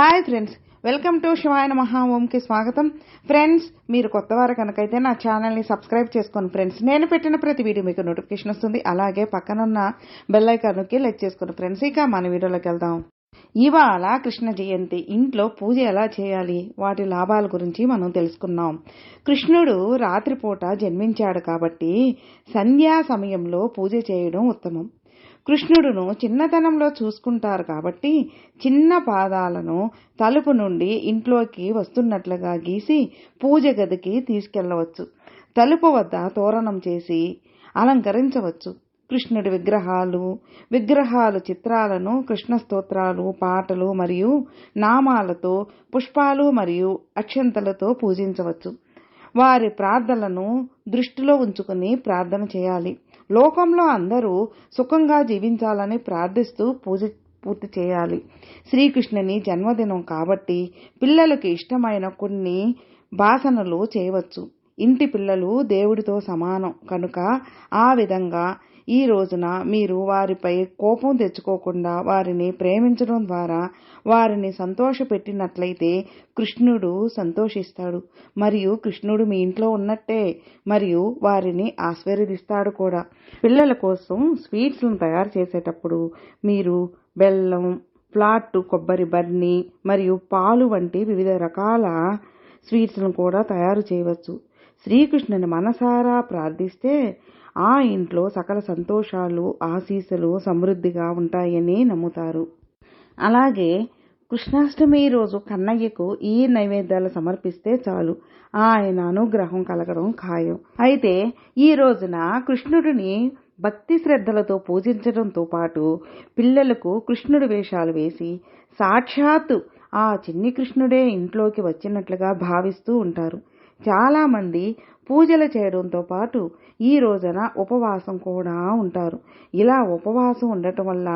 Hi friends welcome to Shivayana మహాఓంకి స్వాగతం friends మీరు కొత్త వారు కనుకైతే నా ఛానల్ని సబ్స్క్రైబ్ చేసుకోండి ఫ్రెండ్స్ నేను పెట్టిన ప్రతి వీడియో మీకు నోటిఫికేషన్ వస్తుంది. అలాగే పక్కనున్న బెల్ నొక్కి లెక్ చేసుకోండి ఫ్రెండ్స్ ఇక మన వీడియోలోకి వెళ్దాం. ఇవాళ కృష్ణ జయంతి. ఇంట్లో పూజ ఎలా చేయాలి? వాటి లాభాల గురించి మనం తెలుసుకున్నాం. కృష్ణుడు రాత్రిపూట జన్మించాడు కాబట్టి సంధ్యా సమయంలో పూజ చేయడం ఉత్తమం. కృష్ణుడును చిన్నతనంలో చూసుకుంటారు కాబట్టి చిన్న పాదాలను తలుపు నుండి ఇంట్లోకి వస్తున్నట్లుగా గీసి పూజ గదికి తీసుకెళ్ళవచ్చు. తలుపు వద్ద తోరణం చేసి అలంకరించవచ్చు. కృష్ణుడి విగ్రహాలు విగ్రహాలు చిత్రాలను కృష్ణ స్తోత్రాలు పాటలు మరియు నామాలతో పుష్పాలు మరియు అక్షంతలతో పూజించవచ్చు. వారి ప్రార్థనలను దృష్టిలో ఉంచుకుని ప్రార్థన చేయాలి. లోకంలో అందరూ సుఖంగా జీవించాలని ప్రార్థిస్తూ పూజ పూర్తి చేయాలి. శ్రీకృష్ణుని జన్మదినం కాబట్టి పిల్లలకు ఇష్టమైన కొన్ని భాసనలు చేయవచ్చు. ఇంటి పిల్లలు దేవుడితో సమానం. కనుక ఆ విధంగా ఈ రోజున మీరు వారిపై కోపం తెచ్చుకోకుండా వారిని ప్రేమించడం ద్వారా వారిని సంతోషపెట్టినట్లయితే కృష్ణుడు సంతోషిస్తాడు. మరియు కృష్ణుడు మీ ఇంట్లో ఉన్నట్టే. మరియు వారిని ఆశీర్వదిస్తాడు కూడా. పిల్లల కోసం స్వీట్స్ను తయారు చేసేటప్పుడు మీరు బెల్లం ఫ్లాట్ కొబ్బరి బర్నీ మరియు పాలు వంటి వివిధ రకాల స్వీట్స్ను కూడా తయారు చేయవచ్చు. శ్రీకృష్ణుని మనసారా ప్రార్థిస్తే ఆ ఇంట్లో సకల సంతోషాలు ఆశీస్సులు సమృద్ధిగా ఉంటాయని నమ్ముతారు. అలాగే కృష్ణాష్టమి రోజు కన్నయ్యకు ఈ నైవేద్యాలు సమర్పిస్తే చాలు. ఆయన అనుగ్రహం కలగడం ఖాయం. అయితే ఈ రోజున కృష్ణుడిని భక్తి శ్రద్ధలతో పూజించడంతో పాటు పిల్లలకు కృష్ణుడి వేషాలు వేసి సాక్షాత్తు ఆ చిన్ని కృష్ణుడే ఇంట్లోకి వచ్చినట్లుగా భావిస్తూ ఉంటారు. చాలామంది పూజలు చేయడంతో పాటు ఈ రోజున ఉపవాసం కూడా ఉంటారు. ఇలా ఉపవాసం ఉండటం వల్ల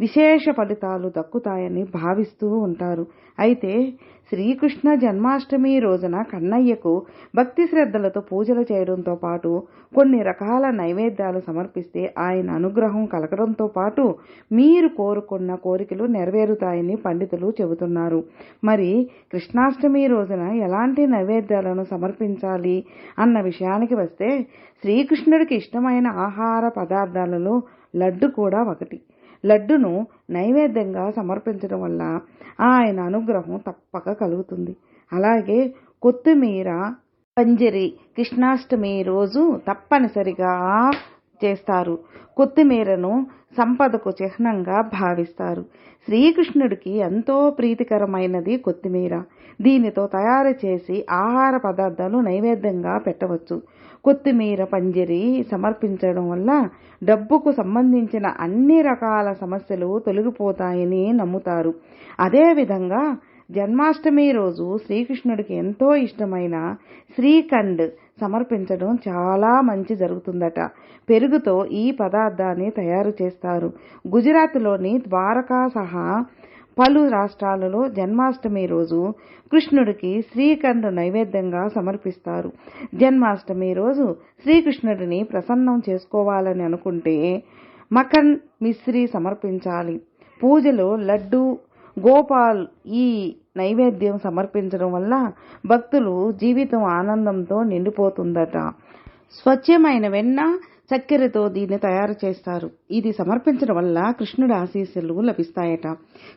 విశేష ఫలితాలు దక్కుతాయని భావిస్తూ ఉంటారు. అయితే శ్రీకృష్ణ జన్మాష్టమి రోజున కన్నయ్యకు భక్తి శ్రద్ధలతో పూజలు చేయడంతో పాటు కొన్ని రకాల నైవేద్యాలు సమర్పిస్తే ఆయన అనుగ్రహం కలగడంతో పాటు మీరు కోరుకున్న కోరికలు నెరవేరుతాయని పండితులు చెబుతున్నారు. మరి కృష్ణాష్టమి రోజున ఎలాంటి నైవేద్యాలను సమర్పించాలి అన్న విషయానికి వస్తే శ్రీకృష్ణుడికి ఇష్టమైన ఆహార పదార్థాలలో లడ్డు కూడా ఒకటి. లడ్డును నైవేద్యంగా సమర్పించడం వల్ల ఆయన అనుగ్రహం తప్పక కలుగుతుంది. అలాగే కొత్తిమీర పంజరి కృష్ణాష్టమి రోజు తప్పనిసరిగా చేస్తారు. కొత్తిమీరను సంపదకు చిహ్నంగా భావిస్తారు. శ్రీకృష్ణుడికి ఎంతో ప్రీతికరమైనది కొత్తిమీర. దీనితో తయారు చేసి ఆహార పదార్థాలు నైవేద్యంగా పెట్టవచ్చు. కొత్తిమీర పంజరి సమర్పించడం వల్ల డబ్బుకు సంబంధించిన అన్ని రకాల సమస్యలు తొలగిపోతాయని నమ్ముతారు. అదేవిధంగా జన్మాష్టమి రోజు శ్రీకృష్ణుడికి ఎంతో ఇష్టమైన శ్రీఖండ్ సమర్పించడం చాలా మంచి జరుగుతుందట. పెరుగుతో ఈ పదార్థాన్ని తయారు చేస్తారు. గుజరాత్లోని ద్వారకా సహా పలు రాష్ట్రాలలో జన్మాష్టమి రోజు కృష్ణుడికి శ్రీఖండ్ నైవేద్యంగా సమర్పిస్తారు. జన్మాష్టమి రోజు శ్రీకృష్ణుడిని ప్రసన్నం చేసుకోవాలని అనుకుంటే మఖన్ మిశ్రీ సమర్పించాలి. పూజలో లడ్డు గోపాల్ ఈ నైవేద్యం సమర్పించడం వల్ల భక్తులు జీవితం ఆనందంతో నిండిపోతుందట. స్వచ్ఛమైన వెన్న చక్కెరతో దీన్ని తయారు చేస్తారు. ఇది సమర్పించడం వల్ల కృష్ణుడి ఆశీస్సులు లభిస్తాయట.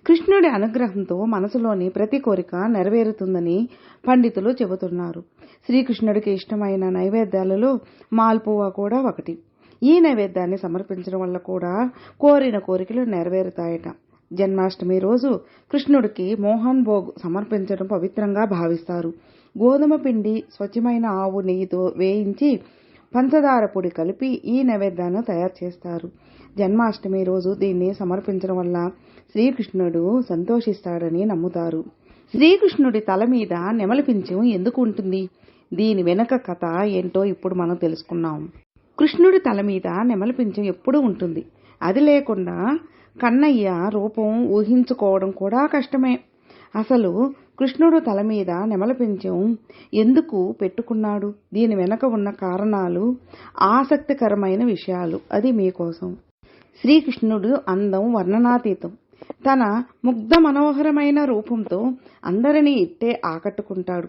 కృష్ణుడి అనుగ్రహంతో మనసులోని ప్రతి కోరిక నెరవేరుతుందని పండితులు చెబుతున్నారు. శ్రీకృష్ణుడికి ఇష్టమైన నైవేద్యాలలో మాల్పువా కూడా ఒకటి. ఈ నైవేద్యాన్ని సమర్పించడం వల్ల కూడా కోరిన కోరికలు నెరవేరుతాయట. జన్మాష్టమి రోజు కృష్ణుడికి మోహన్ భోగ్ సమర్పించడం పవిత్రంగా భావిస్తారు. గోధుమ పిండి స్వచ్ఛమైన ఆవు నెయ్యితో వేయించి పంచదార పొడి కలిపి ఈ నైవేద్యాన్ని తయారు చేస్తారు. జన్మాష్టమి రోజు దీన్ని సమర్పించడం వల్ల శ్రీకృష్ణుడు సంతోషిస్తాడని నమ్ముతారు. శ్రీకృష్ణుడి తల మీద నెమలిపించం ఎందుకు ఉంటుంది? దీని వెనక కథ ఏంటో ఇప్పుడు మనం తెలుసుకున్నాం కృష్ణుడి తల మీద నెమలిపించం ఎప్పుడు ఎప్పుడూ ఉంటుంది? అది లేకుండా కన్నయ్య రూపం ఊహించుకోవడం కూడా కష్టమే. అసలు కృష్ణుడు తల మీద నెమలపించం ఎందుకు పెట్టుకున్నాడు? దీని వెనక ఉన్న కారణాలు ఆసక్తికరమైన విషయాలు. అది మీకోసం శ్రీకృష్ణుడు అందం వర్ణనాతీతం. తన ముగ్ధ మనోహరమైన రూపంతో అందరినీ ఇట్టే ఆకట్టుకుంటాడు.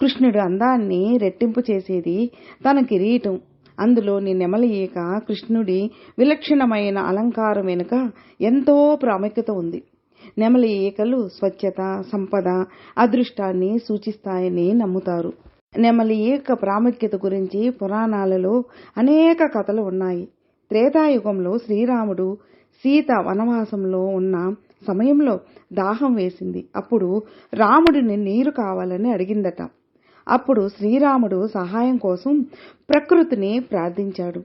కృష్ణుడు అందాన్ని రెట్టింపు చేసేది తన కిరీటం. అందులోని నెమలియక కృష్ణుడి విలక్షణమైన అలంకారం వెనుక ఎంతో ప్రాముఖ్యత ఉంది. నెమలి ఈకలు స్వచ్ఛత సంపద అదృష్టాన్ని సూచిస్తాయని నమ్ముతారు. నెమలి ఈక ప్రాముఖ్యత గురించి పురాణాలలో అనేక కథలు ఉన్నాయి. త్రేతాయుగంలో శ్రీరాముడు సీత వనవాసంలో ఉన్న సమయంలో దాహం వేసింది. అప్పుడు రాముడిని నీరు కావాలని అడిగిందట. అప్పుడు శ్రీరాముడు సహాయం కోసం ప్రకృతిని ప్రార్థించాడు.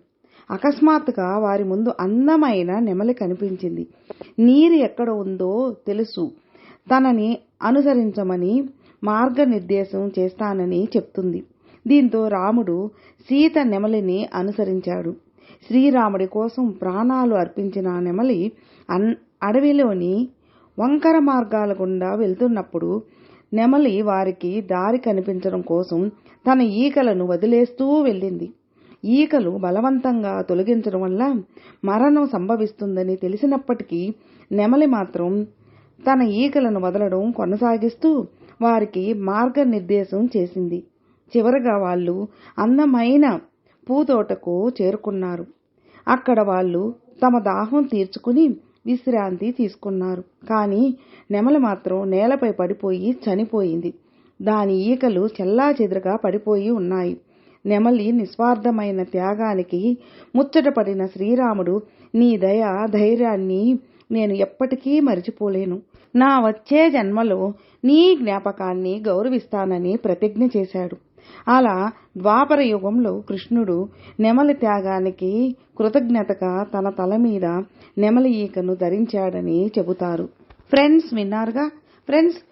అకస్మాత్తుగా వారి ముందు అందమైన నెమలి కనిపించింది. నీరు ఎక్కడ ఉందో తెలుసు. తనని అనుసరించమని మార్గనిర్దేశం చేస్తానని చెప్తుంది. దీంతో రాముడు సీత నెమలిని అనుసరించాడు. శ్రీరాముడి కోసం ప్రాణాలు అర్పించిన నెమలి అన్ అడవిలోని వంకర మార్గాల గుండా వెళ్తున్నప్పుడు నెమలి వారికి దారి కనిపించడం కోసం తన ఈకలను వదిలేస్తూ వెళ్ళింది. ఈకలు బలవంతంగా తొలగించడం వల్ల మరణం సంభవిస్తుందని తెలిసినప్పటికీ నెమలి మాత్రం తన ఈకలను వదలడం కొనసాగిస్తూ వారికి మార్గనిర్దేశం చేసింది. చివరగా వాళ్ళు అందమైన పూతోటకు చేరుకున్నారు. అక్కడ వాళ్ళు తమ దాహం తీర్చుకుని విశ్రాంతి తీసుకున్నారు. కానీ నెమలి మాత్రం నేలపై పడిపోయి చనిపోయింది. దాని ఈకలు చెల్లా చెదురుగా పడిపోయి ఉన్నాయి. నెమలి నిస్వార్థమైన త్యాగానికి ముచ్చటపడిన శ్రీరాముడు నీ దయ ధైర్యాన్ని నేను ఎప్పటికీ మరిచిపోలేను. నా వచ్చే జన్మలో నీ జ్ఞాపకాన్ని గౌరవిస్తానని ప్రతిజ్ఞ చేశాడు. అలా ద్వాపర యుగంలో కృష్ణుడు నెమలి త్యాగానికి కృతజ్ఞతగా తన తల మీద నెమలి ఈకను ధరించాడని చెబుతారు. ఫ్రెండ్స్ విన్నారుగా? ఫ్రెండ్స్